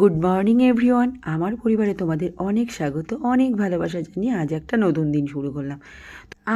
Good morning everyone আমার পরিবারে তোমাদের অনেক স্বাগত, অনেক ভালোবাসা জানিয়ে আজ একটা নতুন দিন শুরু করলাম।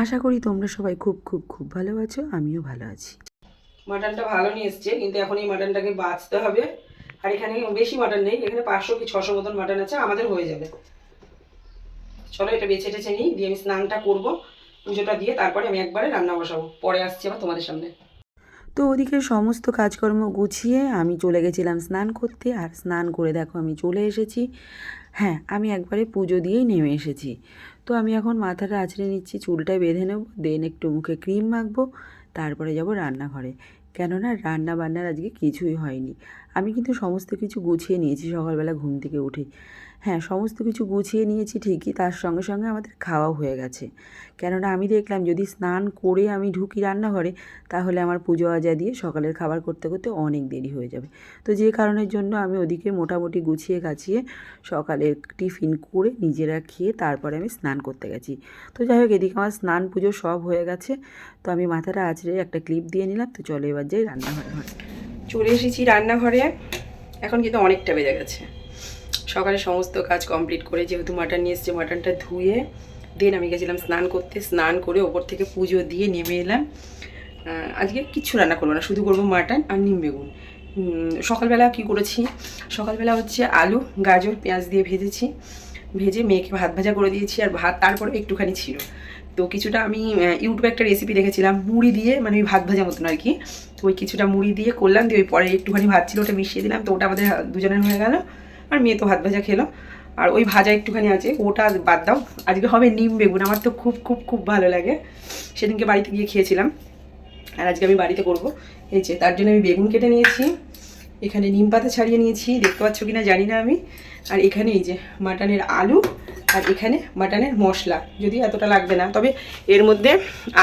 আশা করি তোমরা সবাই খুব খুব খুব ভালো আছো, আমিও ভালো আছি। মাটনটা ভালো নিয়ে এসছে, কিন্তু এখন এই মাটনটাকে বাঁচতে হবে। আর এখানে বেশি মাটন নেই, এখানে পাঁচশো কি ছশো মতন মাটন আছে, আমাদের হয়ে যাবে। চলো এটা বেছে টেছে নিই, দিয়ে আমি স্নানটা করব, পুজোটা দিয়ে তারপরে আমি একবারে রান্না বসাবো, পরে আসছি আবার তোমাদের সামনে। তো ওদিকে সমস্ত কাজকর্ম গুছিয়ে আমি চলে গেছিলাম স্নান করতে। আর স্নান করে দেখো আমি চলে এসেছি। হ্যাঁ আমি একবারে পুজো দিয়েই নেমে এসেছি। তো আমি এখন মাথাটা আছড়ে নিচ্ছি, চুলটা বেঁধে নেব, দেন একটু মুখে ক্রিম মাখবো, তারপরে যাব রান্নাঘরে। কেননা রান্না বান্নার আজকে কিছুই হয়নি। আমি কিন্তু সমস্ত কিছু গুছিয়ে নিয়েছি, সকালবেলা ঘুম থেকে উঠে। হ্যাঁ সমস্ত কিছু গুছিয়ে নিয়েছি ঠিকই, তার সঙ্গে সঙ্গে আমাদের খাওয়াও হয়ে গেছে। কেননা আমি দেখলাম যদি স্নান করে আমি ঢুকি রান্নাঘরে, তাহলে আমার পুজো আজা দিয়ে সকালের খাবার করতে করতে অনেক দেরি হয়ে যাবে। তো যে কারণের জন্য আমি ওদিকে মোটামুটি গুছিয়ে গাছিয়ে সকালের টিফিন করে নিজেরা খেয়ে তারপরে আমি স্নান করতে গেছি। তো যাই হোক, এদিকে আমার স্নান পুজো সব হয়ে গেছে। তো আমি মাথাটা আছড়ে একটা ক্লিপ দিয়ে নিলাম, তো চলো এবার যাই রান্নাঘরে। ঘরে চলে এসেছি রান্নাঘরে। এখন কিন্তু অনেকটা বেজে গেছে। সকালে সমস্ত কাজ কমপ্লিট করে যেহেতু মাটন নিয়ে এসছে মাটনটা ধুয়ে দেন আমি গেছিলাম স্নান করতে। স্নান করে ওপর থেকে পুজো দিয়ে নেমে এলাম। আজকে কিচ্ছু রান্না করব না, শুধু করব মাটন আর নিম বেগুন। সকালবেলা কি করেছি? সকালবেলা হচ্ছে আলু, গাজর, পেঁয়াজ দিয়ে ভেজেছি। ভেজে মেয়েকে ভাত ভাজা করে দিয়েছি আর ভাত তারপরে একটুখানি ছিল। তো কিছুটা আমি ইউটিউবে একটা রেসিপি দেখেছিলাম, মুড়ি দিয়ে মানে ওই ভাত ভাজা মতন আর কি। তো ওই কিছুটা মুড়ি দিয়ে করলাম, দিয়ে ওই পরে একটুখানি ভাত ছিল ওটা মিশিয়ে দিলাম, তো ওটা আমাদের দুজনের হয়ে গেল। আর মেয়ে তো ভাত ভাজা খেলো। আর ওই ভাজা একটুখানি আছে, ওটা বাদ দাও। আজকে হবে নিম বেগুন, আমার তো খুব খুব খুব ভালো লাগে। সেদিনকে বাড়িতে গিয়ে খেয়েছিলাম। আর আজকে আমি বাড়িতে করব। এই যে, তার জন্য আমি বেগুন কেটে নিয়েছি। এখানে নিম পাতা ছাড়িয়ে নিয়েছি, দেখতে পাচ্ছ কি না জানি না আমি। আর এখানে এই যে, মাটনের আলু আর এখানে মাটনের মশলা, যদি এতটা লাগবে না। তবে এর মধ্যে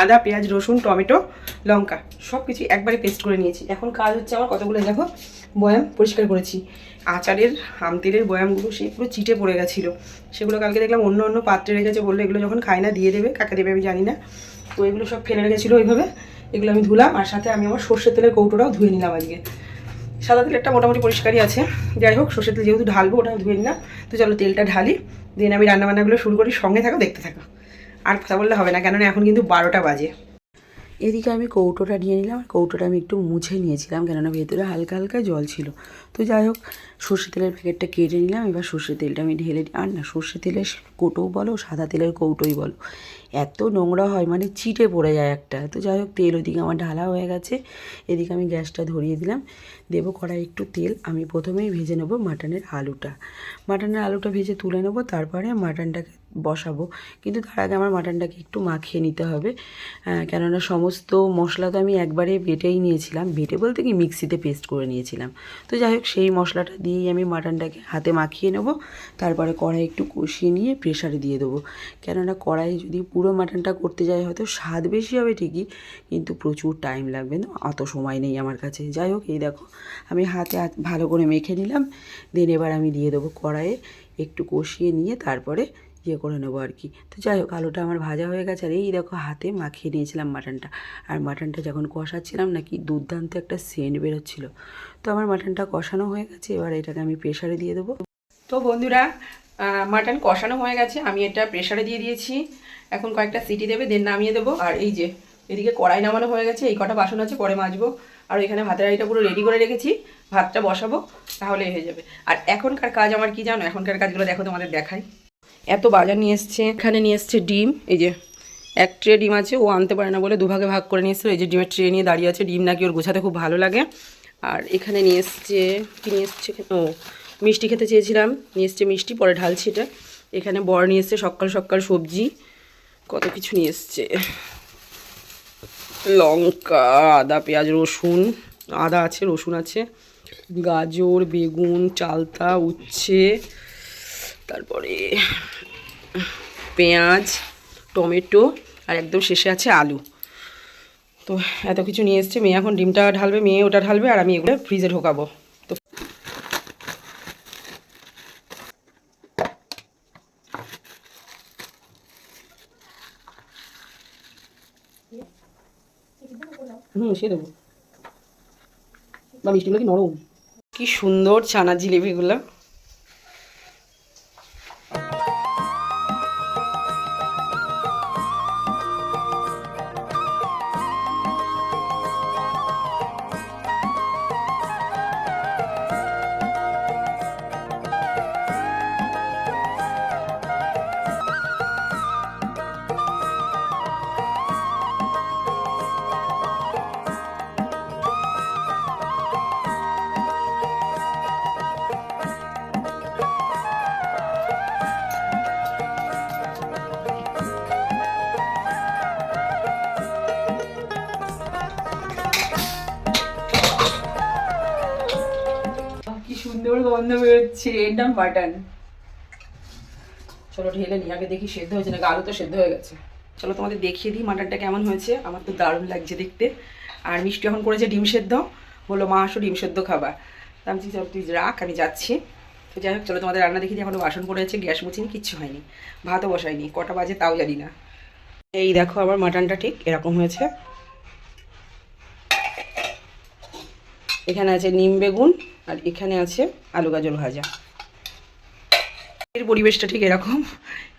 আদা, পেঁয়াজ, রসুন, টমেটো, লঙ্কা সব কিছু একবারে পেস্ট করে নিয়েছি। এখন কাজ হচ্ছে আমার কতগুলো দেখো, বয়াম পরিষ্কার করেছি। আচারের আমতেলের বয়ামগুলো সেই পুরো চিটে পড়ে গেছিল। সেগুলো কালকে দেখলাম অন্য অন্য পাত্রে রেখেছে, বলল এগুলো যখন খায় না, দিয়ে দেবে, কাকে দেবে আমি জানি না। তো এগুলো সব ফেলে রেখেছিলো ওইভাবে। এগুলো আমি ধুলাম, আর সাথে আমি আমার সর্ষের তেলের কৌটোটাও ধুয়ে নিলাম আজকে। সাদা তেলটা মোটামুটি পরিষ্কারই আছে। যাই হোক, সর্ষের তেল যেহেতু ঢালবো ওটা ধুয়ে নিলাম। তো চলো তেলটা ঢালি। দেন আমি রান্নাবান্নাগুলো শুরু করি, সঙ্গে থাকো, দেখতে থাকো। আর কথা বললে হবে না, কেননা এখন কিন্তু বারোটা বাজে। এদিকে আমি কৌটোটা নিয়ে নিলাম, আর কৌটোটা আমি একটু মুছে নিয়েছিলাম, কেননা ভেতরে হালকা হালকা জল ছিল। তো যাই হোক সর্ষে তেলের প্যাকেটটা কেটে নিলাম, এবার সর্ষে তেলটা আমি ঢেলে। আর না সর্ষে তেলের কৌটোও বলো, সাদা তেলের কৌটোই বলো। এত নোংরা হয় মানে চিটে পড়ে যায় একটা। তো যাই হোক, তেল ওদিকে আমার ঢালা হয়ে গেছে। এদিকে আমি গ্যাসটা ধরিয়ে দিলাম। দেবো কড়াই একটু তেল। আমি প্রথমেই ভেজে নেব মাটনের আলুটা। মাটনের আলুটা ভেজে তুলে নেব, তারপরে মাটনটাকে বসাবো। কিন্তু তার আগে আমার মাটনটাকে একটু মাখিয়ে নিতে হবে। কেননা সমস্ত মশলা তো আমি একবারে বেটেই নিয়েছিলাম। বেটে বলতে কি, মিক্সিতে পেস্ট করে নিয়েছিলাম। তো যাই হোক, সেই মশলাটা দিয়েই আমি মাটনটাকে হাতে মাখিয়ে নেব। তারপরে কড়াই একটু কষিয়ে নিয়ে প্রেশারে দিয়ে দেবো। কেননা কড়াই যদি পুরো মাটনটা করতে যাই, হয়তো স্বাদ বেশি হবে ঠিকই, কিন্তু প্রচুর টাইম লাগবে না, অত সময় নেই আমার কাছে। যাই হোক, এই দেখো, আমি হাতে হাত ভালো করে মেখে নিলাম দেন এবার আমি দিয়ে দেবো কড়াইয়ে একটু কষিয়ে নিয়ে তারপরে ইয়ে করে নেব আর কি। তো যাই হোক, আলুটা আমার ভাজা হয়ে গেছে, আর এই দেখো হাতে মাখিয়ে নিয়েছিলাম মাটনটা আর মাটনটা যখন কষাচ্ছিলাম, নাকি দুর্দান্ত একটা সেন্ট বেরোচ্ছিলো। তো আমার মাটনটা কষানো হয়ে গেছে, এবার এটাকে আমি প্রেশারে দিয়ে দেবো। তো বন্ধুরা মাটন কষানো হয়ে গেছে, আমি এটা প্রেশারে দিয়ে দিয়েছি। এখন কয়েকটা সিটি দেবে দেন নামিয়ে দেবো। আর এই যে, এদিকে কড়াই নামানো হয়ে গেছে, এই কটা বাসন আছে, পরে মাজবো। আর এখানে ভাতের হাঁড়িটা পুরো রেডি করে রেখেছি, ভাতটা বসাবো তাহলে হয়ে যাবে। আর এখনকার কাজ আমার কি জানো? এখনকার কাজগুলো দেখো, তোমাদের দেখাই। এত বাজার নিয়ে এসছে, এখানে নিয়ে এসছে ডিম, এই যে এক ট্রে ডিম আছে, ও আনতে পারে না বলে দুভাগে ভাগ করে নিয়ে এসছে এই যে ডিমের ট্রে নিয়ে দাঁড়িয়ে আছে, ডিম নাকি ওর গোছাতে খুব ভালো লাগে। আর এখানে নিয়ে এসছে, কি নিয়ে এসছে ও, মিষ্টি খেতে চেয়েছিলাম, নিয়ে এসছে মিষ্টি, পরে ঢালছি এটা। এখানে বড় নিয়ে এসছে সকাল সকাল সবজি। কত কিছু নিয়ে এসছে। লঙ্কা, আদা, পেঁয়াজ, রসুন, আদা আছে, রসুন আছে, গাজর, বেগুন, চালতা, উচ্ছে, তারপরে পেঁয়াজ, টমেটো, আর একদম শেষে আছে আলু। তো এত কিছু নিয়ে এসছে, মেয়ে এখন ডিমটা ঢালবে, মেয়ে ওটা ঢালবে, আর আমি এগুলো ফ্রিজে ঢোকাবো তো হুম সে দেবো। বা মিষ্টিগুলো কি নরম? কি সুন্দর ছানা জিলিপিগুলো গন্ধ বেরোচ্ছে এটা মাটন চলো ঢেলে নিই আগে দেখি সেদ্ধ হয়েছে নাকি? আলু তো সেদ্ধ হয়ে গেছে। চলো তোমাদের দেখিয়ে দিই মাটনটা কেমন হয়েছে। আমার তো দারুণ লাগছে দেখতে। আর মিষ্টি এখন করেছে ডিম সেদ্ধ। বলল, মা, আসো ডিম সেদ্ধ খাবার আমি চল তুই রাখ, আমি যাচ্ছি। তো যাই হোক, চলো তোমাদের রান্না দেখি এখনও বাসন পড়ে আছে, গ্যাস মুছিনি কিচ্ছু হয়নি। ভাতও বসাইনি কটা বাজে তাও জানি না। এই দেখো, আমার মাটনটা ঠিক এরকম হয়েছে। এখানে আছে নিম বেগুন আর এখানে আছে আলু গাজর ভাজা। এর পরিবেশটা ঠিক এরকম।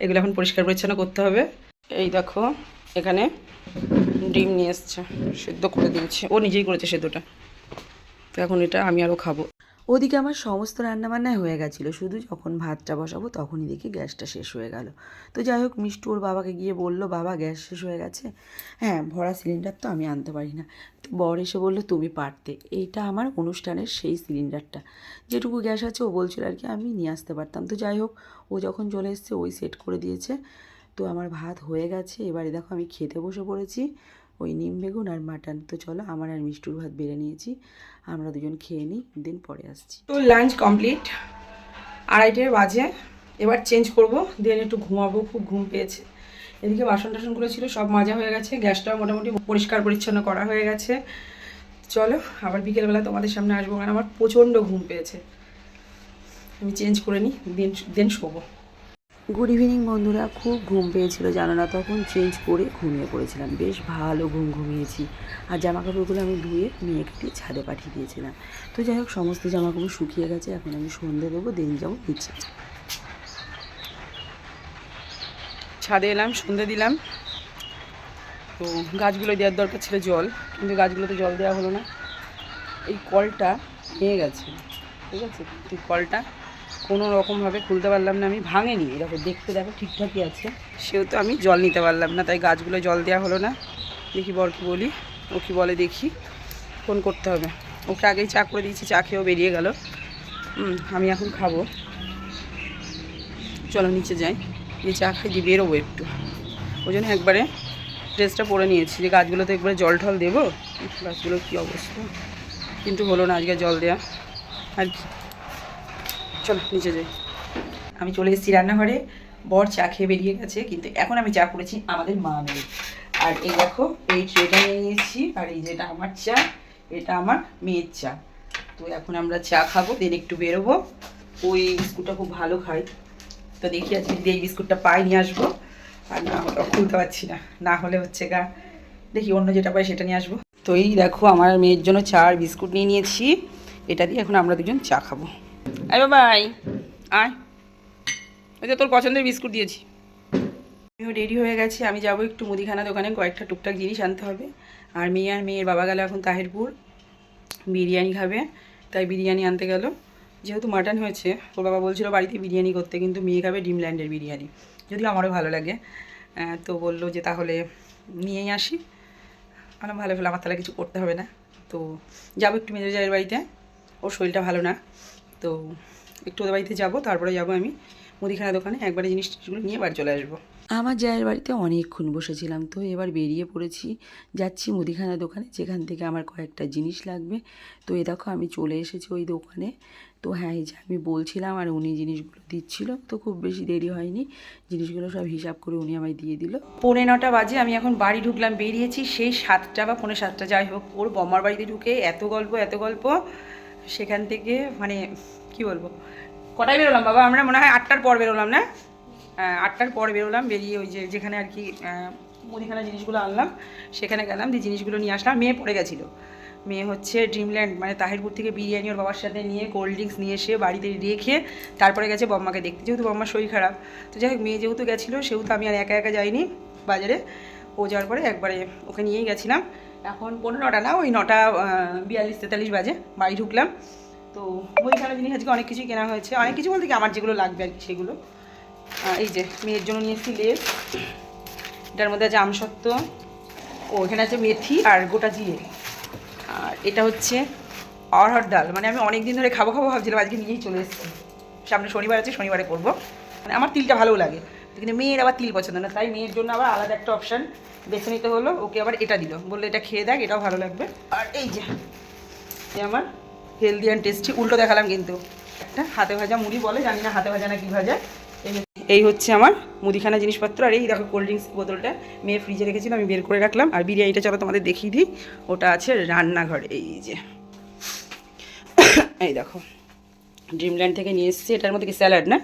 এগুলো এখন পরিষ্কার পরিচ্ছন্ন করতে হবে। এই দেখো, এখানে ডিম নিয়ে এসছে, সেদ্ধ করে দিয়েছে। ও নিজেই করেছে সেদ্ধটা। তো এখন এটা আমি আরও খাব। ওদিকে আমার সমস্ত রান্নাবান্নায় হয়ে গেছিল। শুধু যখন ভাতটা বসাবো তখনই দেখি গ্যাসটা শেষ হয়ে গেল। তো যাই হোক, মিষ্টু ওর বাবাকে গিয়ে বলল, বাবা, গ্যাস শেষ হয়ে গেছে? হ্যাঁ ভরা সিলিন্ডার তো আমি আনতে পারি না। তো বর এসে বলল, তুমি পারতে। এইটা আমার অনুষ্ঠানের সেই সিলিন্ডারটা। যেটুকু গ্যাস আছে ও বলছিল আর কি, আমি নিয়ে আসতে পারতাম। তো যাই হোক, ও যখন চলে এসছে, ওই সেট করে দিয়েছে। তো আমার ভাত হয়ে গেছে। এবারে দেখো আমি খেতে বসে পড়েছি। ওই নিম বেগুন আর মাটন। তো চলো আমার আর মিষ্টুর ভাত বেড়ে নিয়েছি। আমরা দুজন খেয়ে নিই, দিন পরে আসছি। তো লাঞ্চ কমপ্লিট আড়াইটে বাজে। এবার চেঞ্জ করব। দেন একটু ঘুমাবো, খুব ঘুম পেয়েছে। এদিকে বাসন টাসনগুলো ছিল, সব মাজা হয়ে গেছে। গ্যাসটাও মোটামুটি পরিষ্কার পরিচ্ছন্ন করা হয়ে গেছে। চলো, আবার বিকেলবেলা তোমাদের সামনে আসব, কারণ আমার প্রচণ্ড ঘুম পেয়েছে। আমি চেঞ্জ করে নিই, দেন দেন শোবো। গুড ইভিনিং বন্ধুরা। খুব ঘুম পেয়েছিল, জানো না? তখন চেঞ্জ করে ঘুমিয়ে পড়েছিলাম। বেশ ভালো ঘুম ঘুমিয়েছি। আর জামা কাপড়গুলো আমি ধুয়ে মেয়েকে ছাদে পাঠিয়ে দিয়েছিলাম। তো যাই হোক, সমস্ত জামা কাপড় শুকিয়ে গেছে। এখন আমি সন্ধে দেবো দিন যাব নিচে ছাদে এলাম, সন্ধে দিলাম। তো গাছগুলো দেওয়ার দরকার ছিল জল, কিন্তু গাছগুলোতে জল দেওয়া হলো না। এই কলটা ভেঙে গেছে। ঠিক আছে? এই কলটা কোনো রকমভাবে খুলতে পারলাম না, আমি ভাঙেনি। এরকম দেখতে দেখো, ঠিকঠাকই আছে। সেহেতু আমি জল নিতে পারলাম না, তাই গাছগুলো জল দেওয়া হলো না। দেখি বর কি বলি, ও কি বলে দেখি, ফোন করতে হবে। ওকে আগেই চা করে দিয়েছি, চা খেয়েও বেরিয়ে গেল। আমি এখন খাব। চলো নিচে যাই দিয়ে চা খাই, দিয়ে বেরোবো একটু। ওই জন্য একবারে ড্রেসটা পরে নিয়েছি, যে গাছগুলোতে একবারে জল টল দেবো, গাছগুলোর কী অবস্থা? কিন্তু হলো না, আজকে জল দেওয়া আর কি? চলো, নিচে যাই। আমি চলে এসেছি রান্নাঘরে। বর চা খেয়ে বেরিয়ে গেছে, কিন্তু এখন আমি চা করেছি আমাদের মা মেয়ে। আর এই দেখো, এই ট্রেটা নিয়ে নিয়েছি, আর এই যেটা আমার চা, এটা আমার মেয়ের চা। তো এখন আমরা চা খাব, দেন একটু বেরোবো। ওই বিস্কুটটা খুব ভালো খাই। তো দেখি আজকে যদি এই বিস্কুটটা পাই নিয়ে আসব। আর না হলে খুলতে পারছি না। না হলে হচ্ছে গা, দেখি অন্য যেটা পাই সেটা নিয়ে আসব। তো এই দেখো, আমার মেয়ের জন্য চা আর বিস্কুট নিয়ে নিয়েছি। এটা দিয়ে এখন আমরা দুজন চা খাব। আয় বাবাই আয়। ওই যে তোর পছন্দের বিস্কুট দিয়েছি। আমিও রেডি হয়ে গেছি, আমি যাব একটু মুদিখানা দোকানে, কয়েকটা টুকটাক জিনিস আনতে হবে। আর মেয়ে আর মেয়ের বাবা গেল এখন তাহিরপুর, বিরিয়ানি খাবে, তাই বিরিয়ানি আনতে গেল। যেহেতু মাটন হয়েছে, ওর বাবা বলছিল বাড়িতে বিরিয়ানি করতে, কিন্তু মেয়ে খাবে ডিমল্যান্ডের বিরিয়ানি। যদিও আমারও ভালো লাগে। তো বলল যে তাহলে নিয়েই আসি। আমার ভালো ফেলে আমার তাহলে কিছু করতে হবে না। তো যাব একটু মেজো জায়ের বাড়িতে। ওর শরীরটা ভালো না। তো একটু ওদের বাড়িতে যাব তারপরে যাব আমি মুদিখানা দোকানে একবারে জিনিসগুলো নিয়ে বাড়ি চলে আসব। আমার জায়ের বাড়িতে অনেকক্ষণ বসেছিলাম তো এবার বেরিয়ে পড়েছি যাচ্ছি মুদিখানা দোকানে যেখান থেকে আমার কয়েকটা জিনিস লাগবে। তো এ দেখো আমি চলে এসেছি ওই দোকানে। তো হ্যাঁ এই যে আমি বলছিলাম আর উনি জিনিসগুলো দিচ্ছিল তো খুব বেশি দেরি হয়নি জিনিসগুলো সব হিসাব করে উনি আমায় দিয়ে দিল। পৌনে নটা বাজে আমি এখন বাড়ি ঢুকলাম বেরিয়েছি সেই সাতটা বা পৌনে সাতটা যাই হোক ওর বম্মার বাড়িতে ঢুকে এত গল্প এত গল্প সেখান থেকে মানে কি বলব? কটায় বেরোলাম বাবা? আমরা মনে হয় আটটার পর বেরোলাম না? আহ, আটটার পর বেরোলাম বেরিয়ে ওই যে যেখানে আর কি মুদিখানা জিনিসগুলো আনলাম সেখানে গেলাম দিয়ে জিনিসগুলো নিয়ে আসলাম মেয়ে পড়ে গেছিল। মেয়ে হচ্ছে ড্রিমল্যান্ড মানে তাহিরপুর থেকে বিরিয়ানি ওর বাবার সাথে নিয়ে কোল্ড ড্রিঙ্কস নিয়ে এসে বাড়িতে রেখে তারপরে গেছে বম্মাকে দেখতে। যেহেতু বম্মার শরীর খারাপ তো যাই হোক মেয়ে যেহেতু গেছিল সেহেতু আমি আর একা একা যাইনি বাজারে। ও যাওয়ার পরে একবারে ওকে নিয়েই গেছিলাম। এখন পনেরো নটা না, ওই নটা বিয়াল্লিশ, তেতাল্লিশ বাজে, বাড়ি ঢুকলাম। তো মুদিখানা জিনিস আজকে অনেক কিছুই কেনা হয়েছে। অনেক কিছু বলতে কি, আমার যেগুলো লাগবে আর কি, সেগুলো। এই যে, মেয়ের জন্য নিয়েছি লেস। এটার মধ্যে আছে আমসত্ত্ব, ও, এখানে আছে মেথি আর গোটা জিরে। আর এটা হচ্ছে অরহর ডাল। মানে আমি অনেক দিন ধরে খাব খাব ভাবছিলাম, আজকে নিয়েই চলে এসেছি। সামনে শনিবার আছে, শনিবারে করব। মানে আমার তিলটা ভালোও লাগে। কিন্তু মেয়ের আবার তিল পছন্দ না, তাই মেয়ের জন্য আবার আলাদা একটা অপশান বেছে নিতে হলো, ওকে আবার এটা দিল। বলল, এটা খেয়ে দেখ, এটাও ভালো লাগবে। আর এই যে এ আমার হেলদি অ্যান্ড টেস্টি উল্টো দেখালাম কিন্তু। একটা হাতে ভাজা মুড়ি বলে, জানি না হাতে ভাজা না কি ভাজা। এই হচ্ছে- এই আমার মুদিখানা জিনিসপত্র। আর এই দেখো কোল্ড ড্রিঙ্কস বোতলটা মেয়ে ফ্রিজে রেখেছিল, আমি বের করে রাখলাম। আর বিরিয়ানিটা চলো তোমাদের দেখিয়ে দিই। ওটা আছে রান্নাঘর, এই যে। এই দেখো ড্রিমল্যান্ড থেকে নিয়ে এসেছি। এটার মধ্যে কি স্যালাড না?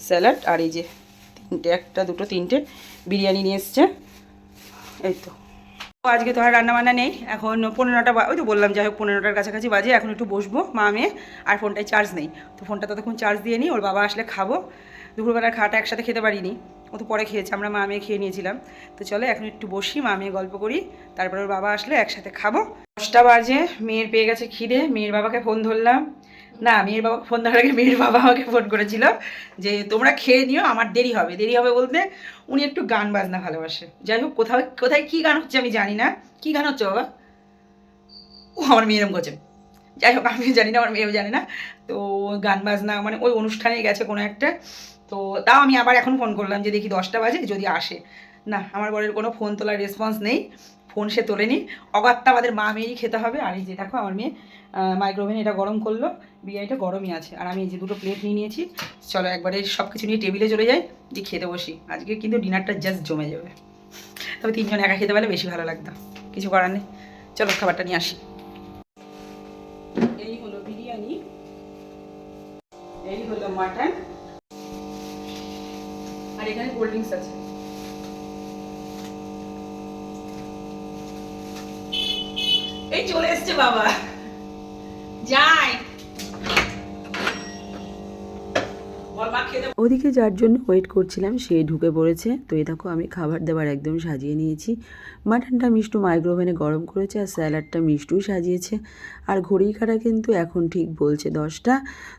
স্যালাড আর এই যে, তিনটে, একটা, দুটো, তিনটে বিরিয়ানি নিয়ে এসছে। এই তো। আজকে তো আর রান্না বান্না নেই, এখন পনেরোটা ওই তো বললাম, যাই হোক, পনেরোটার কাছাকাছি বাজে, এখন একটু বসবো, মা, মেয়ে, আর ফোনটায় চার্জ নেই। তো ফোনটা ততক্ষণ চার্জ দিয়ে নিই, ওর বাবা আসলে খাব। দুপুরবেলার খাওয়াটা একসাথে খেতে পারিনি, ও তো পরে খেয়েছে, আমরা মা, মেয়ে খেয়ে নিয়েছিলাম। তো চলো, এখন একটু বসি, মা, মেয়ে গল্প করি, তারপরে ওর বাবা আসলে একসাথে খাব। দশটা বাজে, মেয়ের পেয়ে গেছে খিদে, মেয়ের বাবাকে ফোন ধরলাম। না, মেয়ের বাবা ফোন ধরার আগে মেয়ের বাবা আমাকে ফোন করেছিল যে, তোমরা খেয়ে নিও, আমার দেরি হবে। দেরি হবে বলতে উনি একটু গান বাজনা ভালোবাসে। যাই হোক, কোথাও কোথায় কী গান হচ্ছে আমি জানি না। কী গান হচ্ছে বাবা? ও, আমার মেয়ে এরম করছে। যাই হোক আমি জানি না, আমার মেয়েও জানি না। তো গান বাজনা মানে ওই অনুষ্ঠানে গেছে কোনো একটা। তো তাও আমি আবার এখন ফোন করলাম যে দেখি দশটা বাজে, যদি আসে। না, আমার বরের কোনো ফোন তোলার রেসপন্স নেই। ফোন সে তোলেনি। অগাত্তা আমাদের মা মেয়েরই খেতে হবে। আর এই যে দেখো, আমার মেয়ে মাইক্রোওভেনে এটা গরম করল। বিরিয়ানিটা গরমই আছে। আর আমি এই যে দুটো প্লেট নিয়ে নিয়েছি। চলো একবারে সব কিছু নিয়ে টেবিলে চলে যাই। দিয়ে খেতে বসি। আজকে কিন্তু ডিনারটা জাস্ট জমে যাবে। তবে তিনজন একা খেতে পারলে বেশি ভালো লাগতো। কিছু করার নেই। চলো খাবারটা নিয়ে আসি। এই হলো বিরিয়ানি। এই হলো মাটন আর এখানে কোল্ড ড্রিঙ্কস আছে এই চলে এসছে বাবা। যাই। ওদিকে যার জন্য ওয়েট করছিলাম সে ঢুকে পড়েছে। তো এই দেখো আমি খাবার দাবার একদম সাজিয়ে নিয়েছি। মাটনটা মিষ্টু মাইক্রোওভেনে গরম করেছে আর স্যালাডটা মিষ্টুই সাজিয়েছে। আর ঘড়ির কাটা কিন্তু এখন ঠিক বলছে দশটা।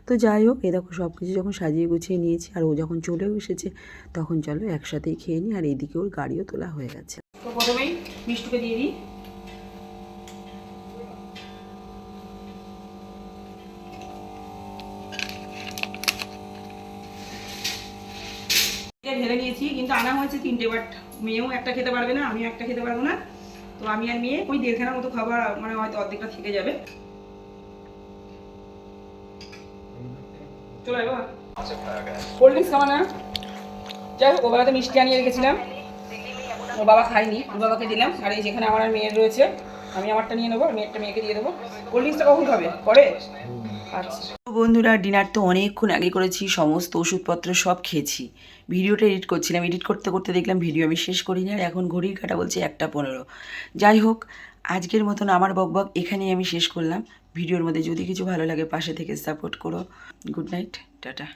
তো যাই হোক এ দেখো সব কিছু যখন সাজিয়ে গুছিয়ে নিয়েছি আর ও যখন চলেও এসেছে তখন চলো একসাথেই খেয়ে নিই। আর এদিকে ওর গাড়িও তোলা হয়ে গেছে। তো প্রথমেই মিষ্টুকে দিয়ে দিই। ঢেলে নিয়েছি কিন্তু আনা হয়েছে তিনটে বাট মেয়েও একটা খেতে পারবে না, আমিও একটা খেতে পারব না। তো আমি আর মেয়ে ওই দেড়খানার মতো খাবার মানে হয়তো অর্ধেকটা থেকে যাবে। আমি আমারটা নিয়ে নেব মেয়েরটা মেয়েকে দিয়ে দেবো। কোল্ড ড্রিঙ্কসটা কখন খাবে? পরে? আচ্ছা। বন্ধুরা, ডিনার তো অনেকক্ষণ আগে করেছি, সমস্ত ওষুধপত্র সব খেয়েছি। ভিডিওটা এডিট করছিলাম, এডিট করতে করতে দেখলাম ভিডিও আমি শেষ করিনি আর এখন ঘড়ির কাটা বলছে একটা পনেরো। যাই হোক, আজকের মতন আমার বকবক এখানেই আমি শেষ করলাম। ভিডিওর মধ্যে যদি কিছু ভালো লাগে পাশে থেকে সাপোর্ট করো। Good night tata.